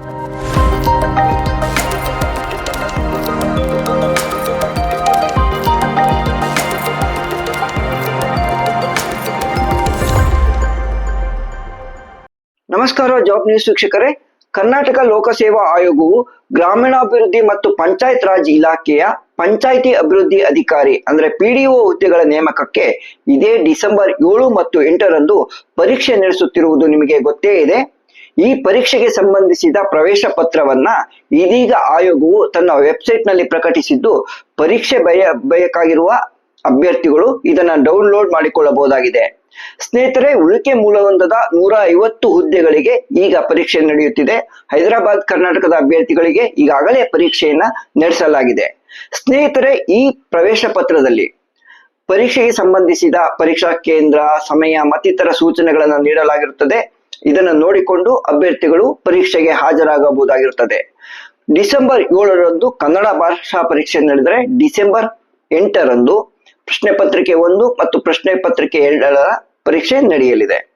ನಮಸ್ಕಾರ job news ವೀಕ್ಷಕರೇ. ಕರ್ನಾಟಕ ಲೋಕಸೇವಾ ಆಯೋಗವು ಗ್ರಾಮೀಣಾಭಿವೃದ್ಧಿ ಮತ್ತು ಪಂಚಾಯತ್ ರಾಜ್ ಇಲಾಖೆಯ ಪಂಚಾಯಿತಿ ಅಭಿವೃದ್ಧಿ ಅಧಿಕಾರಿ, ಅಂದ್ರೆ ಪಿಡಿಒ ಹುದ್ದೆಗಳ ನೇಮಕಕ್ಕೆ ಇದೇ ಡಿಸೆಂಬರ್ ಏಳು ಮತ್ತು ಎಂಟರಂದು ಪರೀಕ್ಷೆ ನಡೆಸುತ್ತಿರುವುದು ನಿಮಗೆ ಗೊತ್ತೇ ಇದೆ. ಈ ಪರೀಕ್ಷೆಗೆ ಸಂಬಂಧಿಸಿದ ಪ್ರವೇಶ ಪತ್ರವನ್ನ ಇದೀಗ ಆಯೋಗವು ತನ್ನ ವೆಬ್ಸೈಟ್ನಲ್ಲಿ ಪ್ರಕಟಿಸಿದ್ದು, ಪರೀಕ್ಷೆ ಬಯ, ಬಯಕಾಗಿರುವ ಅಭ್ಯರ್ಥಿಗಳು ಇದನ್ನ ಡೌನ್ಲೋಡ್ ಮಾಡಿಕೊಳ್ಳಬಹುದಾಗಿದೆ. ಸ್ನೇಹಿತರೆ, ಉಳಿಕೆ ಮೂಲವೊಂದದ ನೂರ ಐವತ್ತು ಹುದ್ದೆಗಳಿಗೆ ಈಗ ಪರೀಕ್ಷೆ ನಡೆಯುತ್ತಿದೆ. ಹೈದರಾಬಾದ್, ಕರ್ನಾಟಕದ ಅಭ್ಯರ್ಥಿಗಳಿಗೆ ಈಗಾಗಲೇ ಪರೀಕ್ಷೆಯನ್ನ ನಡೆಸಲಾಗಿದೆ. ಸ್ನೇಹಿತರೆ, ಈ ಪ್ರವೇಶ ಪತ್ರದಲ್ಲಿ ಪರೀಕ್ಷೆಗೆ ಸಂಬಂಧಿಸಿದ ಪರೀಕ್ಷಾ ಕೇಂದ್ರ, ಸಮಯ ಮತ್ತಿತರ ಸೂಚನೆಗಳನ್ನು ನೀಡಲಾಗಿರುತ್ತದೆ. ಇದನ್ನು ನೋಡಿಕೊಂಡು ಅಭ್ಯರ್ಥಿಗಳು ಪರೀಕ್ಷೆಗೆ ಹಾಜರಾಗಬಹುದಾಗಿರುತ್ತದೆ. ಡಿಸೆಂಬರ್ ಏಳರಂದು ಕನ್ನಡ ಭಾಷಾ ಪರೀಕ್ಷೆ ನಡೆದರೆ ಡಿಸೆಂಬರ್ ಎಂಟರಂದು ಪ್ರಶ್ನೆ ಪತ್ರಿಕೆ ಒಂದು ಮತ್ತು ಪ್ರಶ್ನೆ ಪತ್ರಿಕೆ ಎರಡರ ಪರೀಕ್ಷೆ ನಡೆಯಲಿದೆ.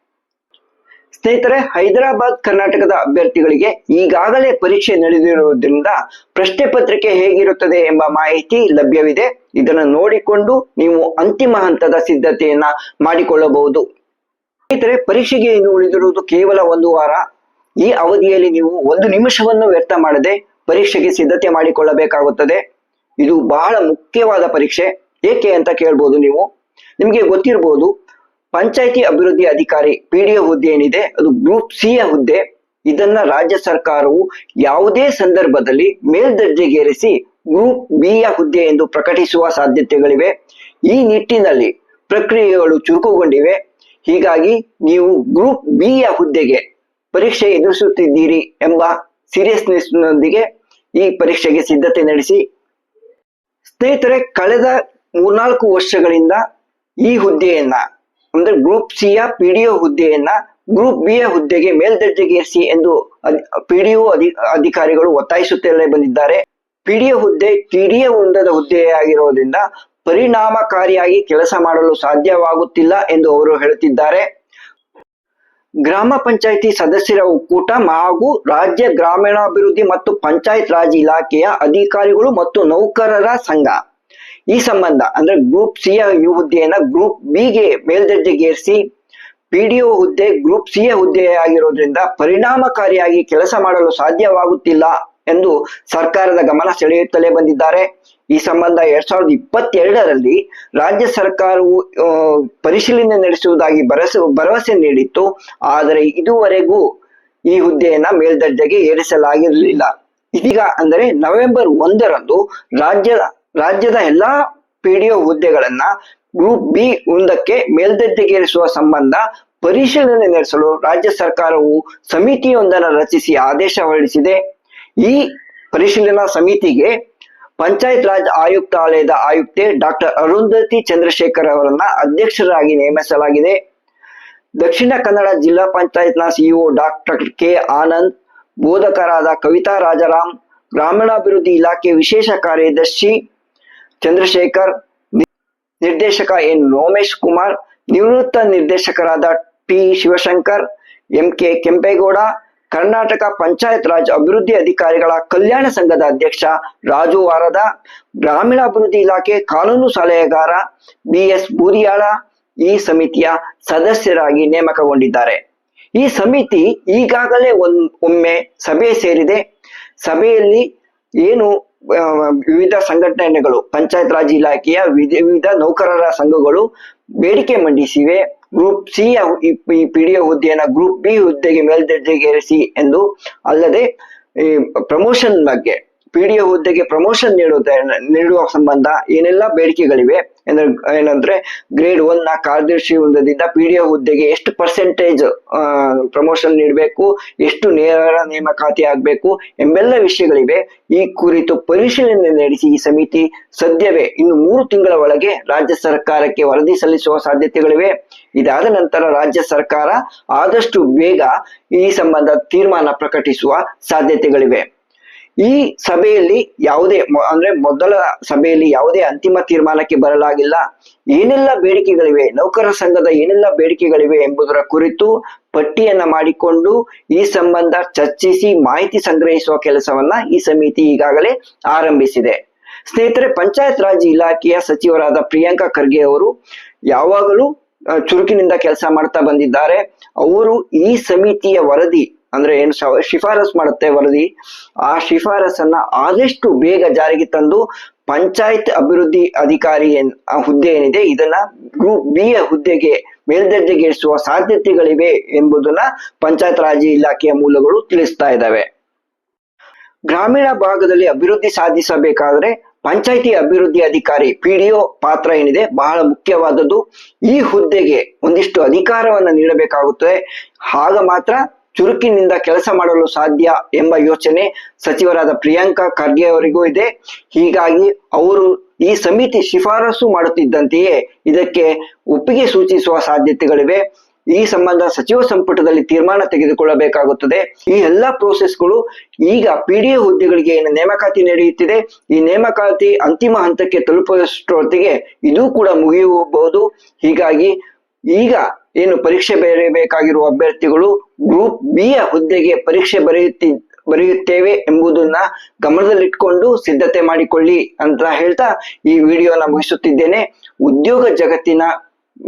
ಸ್ನೇಹಿತರೆ, ಹೈದರಾಬಾದ್ ಕರ್ನಾಟಕದ ಅಭ್ಯರ್ಥಿಗಳಿಗೆ ಈಗಾಗಲೇ ಪರೀಕ್ಷೆ ನಡೆದಿರುವುದರಿಂದ ಪ್ರಶ್ನೆ ಪತ್ರಿಕೆ ಹೇಗಿರುತ್ತದೆ ಎಂಬ ಮಾಹಿತಿ ಲಭ್ಯವಿದೆ. ಇದನ್ನು ನೋಡಿಕೊಂಡು ನೀವು ಅಂತಿಮ ಹಂತದ ಸಿದ್ಧತೆಯನ್ನ ಮಾಡಿಕೊಳ್ಳಬಹುದು. ಸ್ನೇಹಿತರೆ, ಪರೀಕ್ಷೆಗೆ ಇನ್ನು ಉಳಿದಿರುವುದು ಕೇವಲ ಒಂದು ವಾರ. ಈ ಅವಧಿಯಲ್ಲಿ ನೀವು ಒಂದು ನಿಮಿಷವನ್ನು ವ್ಯರ್ಥ ಮಾಡದೆ ಪರೀಕ್ಷೆಗೆ ಸಿದ್ಧತೆ ಮಾಡಿಕೊಳ್ಳಬೇಕಾಗುತ್ತದೆ. ಇದು ಬಹಳ ಮುಖ್ಯವಾದ ಪರೀಕ್ಷೆ. ಏಕೆ ಅಂತ ಕೇಳ್ಬೋದು ನೀವು. ನಿಮಗೆ ಗೊತ್ತಿರಬಹುದು ಪಂಚಾಯಿತಿ ಅಭಿವೃದ್ಧಿ ಅಧಿಕಾರಿ ಪಿ ಡಿ ಹುದ್ದೆ ಏನಿದೆ, ಅದು ಗ್ರೂಪ್ ಸಿ ಯ ಹುದ್ದೆ. ಇದನ್ನ ರಾಜ್ಯ ಸರ್ಕಾರವು ಯಾವುದೇ ಸಂದರ್ಭದಲ್ಲಿ ಮೇಲ್ದರ್ಜೆಗೇರಿಸಿ ಗ್ರೂಪ್ ಬಿ ಯ ಹುದ್ದೆ ಎಂದು ಪ್ರಕಟಿಸುವ ಸಾಧ್ಯತೆಗಳಿವೆ. ಈ ನಿಟ್ಟಿನಲ್ಲಿ ಪ್ರಕ್ರಿಯೆಗಳು ಚುರುಕುಗೊಂಡಿವೆ. ಹೀಗಾಗಿ ನೀವು ಗ್ರೂಪ್ ಬಿ ಯ ಹುದ್ದೆಗೆ ಪರೀಕ್ಷೆ ಎದುರಿಸುತ್ತಿದ್ದೀರಿ ಎಂಬ ಸೀರಿಯಸ್ನೆಸ್ ನೊಂದಿಗೆ ಈ ಪರೀಕ್ಷೆಗೆ ಸಿದ್ಧತೆ ನಡೆಸಿ. ಸ್ನೇಹಿತರೆ, ಕಳೆದ ಮೂರ್ನಾಲ್ಕು ವರ್ಷಗಳಿಂದ ಈ ಹುದ್ದೆಯನ್ನ, ಅಂದ್ರೆ ಗ್ರೂಪ್ ಸಿ ಯ ಪಿಡಿಒ ಹುದ್ದೆಯನ್ನ ಗ್ರೂಪ್ ಬಿ ಯ ಹುದ್ದೆಗೆ ಮೇಲ್ದರ್ಜೆಗೇರಿಸಿ ಎಂದು ಪಿಡಿಒ ಅಧಿ, ಅಧಿಕಾರಿಗಳು ಒತ್ತಾಯಿಸುತ್ತಲೇ ಬಂದಿದ್ದಾರೆ. ಪಿಡಿಒ ಹುದ್ದೆ ಕಿರಿಯ ವೃಂದದ ಹುದ್ದೆಯಾಗಿರೋದ್ರಿಂದ ಪರಿಣಾಮಕಾರಿಯಾಗಿ ಕೆಲಸ ಮಾಡಲು ಸಾಧ್ಯವಾಗುತ್ತಿಲ್ಲ ಎಂದು ಅವರು ಹೇಳುತ್ತಿದ್ದಾರೆ. ಗ್ರಾಮ ಪಂಚಾಯಿತಿ ಸದಸ್ಯರ ಒಕ್ಕೂಟ ಹಾಗೂ ರಾಜ್ಯ ಗ್ರಾಮೀಣಾಭಿವೃದ್ಧಿ ಮತ್ತು ಪಂಚಾಯತ್ ರಾಜ್ ಇಲಾಖೆಯ ಅಧಿಕಾರಿಗಳು ಮತ್ತು ನೌಕರರ ಸಂಘ. ಈ ಸಂಬಂಧ, ಅಂದ್ರೆ ಗ್ರೂಪ್ ಸಿ ಯ ಹುದ್ದೆಯನ್ನ ಗ್ರೂಪ್ ಬಿಗೆ ಮೇಲ್ದರ್ಜೆಗೇರಿಸಿ ಪಿಡಿಒ ಹುದ್ದೆ, ಗ್ರೂಪ್ ಸಿ ಹುದ್ದೆಯಾಗಿರೋದ್ರಿಂದ ಪರಿಣಾಮಕಾರಿಯಾಗಿ ಕೆಲಸ ಮಾಡಲು ಸಾಧ್ಯವಾಗುತ್ತಿಲ್ಲ. ಎಂದು ಸರ್ಕಾರದ ಗಮನ ಸೆಳೆಯುತ್ತಲೇ ಬಂದಿದ್ದಾರೆ. ಈ ಸಂಬಂಧ ಎರಡ್ ಸಾವಿರದ ಇಪ್ಪತ್ತೆರಡರಲ್ಲಿ ರಾಜ್ಯ ಸರ್ಕಾರವು ಪರಿಶೀಲನೆ ನಡೆಸುವುದಾಗಿ ಭರವಸೆ ಭರವಸೆ ನೀಡಿತ್ತು. ಆದರೆ ಇದುವರೆಗೂ ಈ ಹುದ್ದೆಯನ್ನ ಮೇಲ್ದರ್ಜೆಗೆ ಏರಿಸಲಾಗಿರಲಿಲ್ಲ. ಇದೀಗ ಅಂದರೆ ನವೆಂಬರ್ ಒಂದರಂದು ರಾಜ್ಯ, ರಾಜ್ಯದ ಎಲ್ಲಾ ಪಿಡಿಒ ಹುದ್ದೆಗಳನ್ನ ಗ್ರೂಪ್ ಬಿ ಒಂದಕ್ಕೆ ಮೇಲ್ದರ್ಜೆಗೇರಿಸುವ ಸಂಬಂಧ ಪರಿಶೀಲನೆ ನಡೆಸಲು ರಾಜ್ಯ ಸರ್ಕಾರವು ಸಮಿತಿಯೊಂದನ್ನು ರಚಿಸಿ ಆದೇಶ ಹೊರಡಿಸಿದೆ. ಈ ಪರಿಶೀಲನಾ ಸಮಿತಿಗೆ ಪಂಚಾಯತ್ ರಾಜ್ ಆಯುಕ್ತಾಲಯದ ಆಯುಕ್ತೆ ಡಾಕ್ಟರ್ ಅರುಂಧತಿ ಚಂದ್ರಶೇಖರ್ ಅವರನ್ನ ಅಧ್ಯಕ್ಷರಾಗಿ ನೇಮಿಸಲಾಗಿದೆ. ದಕ್ಷಿಣ ಕನ್ನಡ ಜಿಲ್ಲಾ ಪಂಚಾಯತ್ನ ಸಿಇಒ ಡಾಕ್ಟರ್ ಕೆ ಆನಂದ್, ಬೋಧಕರಾದ ಕವಿತಾ ರಾಜಾರಾಮ್, ಗ್ರಾಮೀಣಾಭಿವೃದ್ಧಿ ಇಲಾಖೆ ವಿಶೇಷ ಕಾರ್ಯದರ್ಶಿ ಚಂದ್ರಶೇಖರ್, ನಿರ್ದೇಶಕ ಎನ್ ರೋಮೇಶ್ ಕುಮಾರ್, ನಿವೃತ್ತ ನಿರ್ದೇಶಕರಾದ T Shivashankar, M K Kempegowda Karnataka Panchayat Raj ಅಭಿವೃದ್ಧಿ ಅಧಿಕಾರಿಗಳ ಕಲ್ಯಾಣ ಸಂಘದ ಅಧ್ಯಕ್ಷ ರಾಜು ವಾರದ, ಗ್ರಾಮೀಣಾಭಿವೃದ್ಧಿ ಇಲಾಖೆ ಕಾನೂನು ಸಲಹೆಗಾರ ಬಿ ಎಸ್ ಬೂದಿಯಾಳ ಈ ಸಮಿತಿಯ ಸದಸ್ಯರಾಗಿ ನೇಮಕಗೊಂಡಿದ್ದಾರೆ. ಈ ಸಮಿತಿ ಈಗಾಗಲೇ ಒಂದ್ ಒಮ್ಮೆ ಸಭೆ ಸೇರಿದೆ. ಸಭೆಯಲ್ಲಿ ಏನು ವಿವಿಧ ಸಂಘಟನೆಗಳು, ಪಂಚಾಯತ್ ರಾಜ್ ಇಲಾಖೆಯ ವಿಧ- ವಿವಿಧ ನೌಕರರ ಸಂಘಗಳು ಬೇಡಿಕೆ ಮಂಡಿಸಿವೆ. ಗ್ರೂಪ್ ಸಿ ಪಿ ಪಿಡಿಒ ಹುದ್ದೆಯನ್ನ ಗ್ರೂಪ್ ಬಿ ಹುದ್ದೆಗೆ ಮೇಲ್ದರ್ಜೆಗೇರಿಸಿ ಎಂದು ಅಲ್ಲದೆ ಈ ಪ್ರಮೋಷನ್ ಬಗ್ಗೆ ಪಿಡಿಒ ಹುದ್ದೆಗೆ ಪ್ರಮೋಷನ್ ನೀಡುವುದ ನೀಡುವ ಸಂಬಂಧ ಏನೆಲ್ಲ ಬೇಡಿಕೆಗಳಿವೆ ಅಂದ್ರೆ ಏನಂದ್ರೆ ಗ್ರೇಡ್ ಒನ್ನ ಕಾರ್ಯದರ್ಶಿ ಡಿ ಪಿಡಿಒ ಹುದ್ದೆಗೆ ಎಷ್ಟು ಪರ್ಸೆಂಟೇಜ್ ಪ್ರಮೋಷನ್ ನೀಡಬೇಕು, ಎಷ್ಟು ನೇರ ನೇಮಕಾತಿ ಆಗಬೇಕು ಎಂಬೆಲ್ಲ ವಿಷಯಗಳಿವೆ. ಈ ಕುರಿತು ಪರಿಶೀಲನೆ ನಡೆಸಿ ಈ ಸಮಿತಿ ಸದ್ಯವೇ ಇನ್ನು ಮೂರು ತಿಂಗಳ ಒಳಗೆ ರಾಜ್ಯ ಸರ್ಕಾರಕ್ಕೆ ವರದಿ ಸಲ್ಲಿಸುವ ಸಾಧ್ಯತೆಗಳಿವೆ. ಇದಾದ ನಂತರ ರಾಜ್ಯ ಸರ್ಕಾರ ಆದಷ್ಟು ಬೇಗ ಈ ಸಂಬಂಧ ತೀರ್ಮಾನ ಪ್ರಕಟಿಸುವ ಸಾಧ್ಯತೆಗಳಿವೆ. ಈ ಸಭೆಯಲ್ಲಿ ಯಾವುದೇ ಅಂದ್ರೆ ಮೊದಲ ಸಭೆಯಲ್ಲಿ ಯಾವುದೇ ಅಂತಿಮ ತೀರ್ಮಾನಕ್ಕೆ ಬರಲಾಗಿಲ್ಲ. ಏನೆಲ್ಲ ಬೇಡಿಕೆಗಳಿವೆ? ನೌಕರರ ಸಂಘದ ಏನೆಲ್ಲ ಬೇಡಿಕೆಗಳಿವೆ ಎಂಬುದರ ಕುರಿತು ಪಟ್ಟಿಯನ್ನ ಮಾಡಿಕೊಂಡು ಈ ಸಂಬಂಧ ಚರ್ಚಿಸಿ ಮಾಹಿತಿ ಸಂಗ್ರಹಿಸುವ ಕೆಲಸವನ್ನ ಈ ಸಮಿತಿ ಈಗಾಗಲೇ ಆರಂಭಿಸಿದೆ. ಸ್ನೇಹಿತರೆ, ಪಂಚಾಯತ್ ರಾಜ್ ಇಲಾಖೆಯ ಸಚಿವರಾದ ಪ್ರಿಯಾಂಕಾ ಖರ್ಗೆ ಅವರು ಯಾವಾಗಲೂ ಚುರುಕಿನಿಂದ ಕೆಲಸ ಮಾಡ್ತಾ ಬಂದಿದ್ದಾರೆ. ಅವರು ಈ ಸಮಿತಿಯ ವರದಿ ಅಂದ್ರೆ ಏನು ಶಿಫಾರಸ್ ಮಾಡುತ್ತೆ ವರದಿ, ಆ ಶಿಫಾರಸನ್ನ ಆದಷ್ಟು ಬೇಗ ಜಾರಿಗೆ ತಂದು ಪಂಚಾಯತ್ ಅಭಿವೃದ್ಧಿ ಅಧಿಕಾರಿ ಹುದ್ದೆ ಏನಿದೆ, ಇದನ್ನ ಗ್ರೂಪ್ ಬಿ ಹುದ್ದೆಗೆ ಮೇಲ್ದರ್ಜೆಗೇರಿಸುವ ಸಾಧ್ಯತೆಗಳಿವೆ ಎಂಬುದನ್ನ ಪಂಚಾಯತ್ ರಾಜ್ ಇಲಾಖೆಯ ಮೂಲಗಳು ತಿಳಿಸ್ತಾ ಇದ್ದಾವೆ. ಗ್ರಾಮೀಣ ಭಾಗದಲ್ಲಿ ಅಭಿವೃದ್ಧಿ ಸಾಧಿಸಬೇಕಾದ್ರೆ ಪಂಚಾಯಿತಿ ಅಭಿವೃದ್ಧಿ ಅಧಿಕಾರಿ ಪಿಡಿಒ ಪಾತ್ರ ಏನಿದೆ, ಬಹಳ ಮುಖ್ಯವಾದದ್ದು ಈ ಹುದ್ದೆಗೆ ಒಂದಿಷ್ಟು ಅಧಿಕಾರವನ್ನು ನೀಡಬೇಕಾಗುತ್ತದೆ. ಆಗ ಮಾತ್ರ ಚುರುಕಿನಿಂದ ಕೆಲಸ ಮಾಡಲು ಸಾಧ್ಯ ಎಂಬ ಯೋಚನೆ ಸಚಿವರಾದ ಪ್ರಿಯಾಂಕಾ ಖರ್ಗೆ ಅವರಿಗೂ ಇದೆ. ಹೀಗಾಗಿ ಅವರು ಈ ಸಮಿತಿ ಶಿಫಾರಸು ಮಾಡುತ್ತಿದ್ದಂತೆಯೇ ಇದಕ್ಕೆ ಒಪ್ಪಿಗೆ ಸೂಚಿಸುವ ಸಾಧ್ಯತೆಗಳಿವೆ. ಈ ಸಂಬಂಧ ಸಚಿವ ಸಂಪುಟದಲ್ಲಿ ತೀರ್ಮಾನ ತೆಗೆದುಕೊಳ್ಳಬೇಕಾಗುತ್ತದೆ. ಈ ಎಲ್ಲಾ ಪ್ರೋಸೆಸ್ಗಳು ಈಗ ಪಿಡಿಎ ಹುದ್ದೆಗಳಿಗೆ ಏನು ನೇಮಕಾತಿ ನಡೆಯುತ್ತಿದೆ. ಈ ನೇಮಕಾತಿ ಅಂತಿಮ ಹಂತಕ್ಕೆ ತಲುಪುವಷ್ಟೊತ್ತಿಗೆ ಇದು ಕೂಡ ಮುಗಿಯಬಹುದು. ಹೀಗಾಗಿ ಈಗ ಏನು ಪರೀಕ್ಷೆ ಬರೆಯಬೇಕಾಗಿರುವ ಅಭ್ಯರ್ಥಿಗಳು ಗ್ರೂಪ್ ಬಿ ಯ ಹುದ್ದೆಗೆ ಪರೀಕ್ಷೆ ಬರೆಯುತ್ತಿ, ಬರೆಯುತ್ತೇವೆ ಎಂಬುದನ್ನ ಗಮನದಲ್ಲಿಟ್ಕೊಂಡು ಸಿದ್ಧತೆ ಮಾಡಿಕೊಳ್ಳಿ ಅಂತ ಹೇಳ್ತಾ ಈ ವಿಡಿಯೋನ ಮುಗಿಸುತ್ತಿದ್ದೇನೆ. ಉದ್ಯೋಗ ಜಗತ್ತಿನ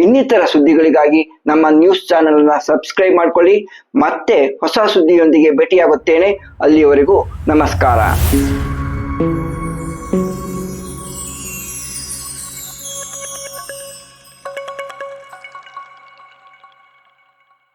ಇನ್ನಿತರ ಸುದ್ದಿಗಳಿಗಾಗಿ ನಮ್ಮ ನ್ಯೂಸ್ ಚಾನೆಲ್ನ ಸಬ್ಸ್ಕ್ರೈಬ್ ಮಾಡ್ಕೊಳ್ಳಿ. ಮತ್ತೆ ಹೊಸ ಸುದ್ದಿಯೊಂದಿಗೆ ಭೇಟಿಯಾಗುತ್ತೇನೆ. ಅಲ್ಲಿಯವರೆಗೂ ನಮಸ್ಕಾರ.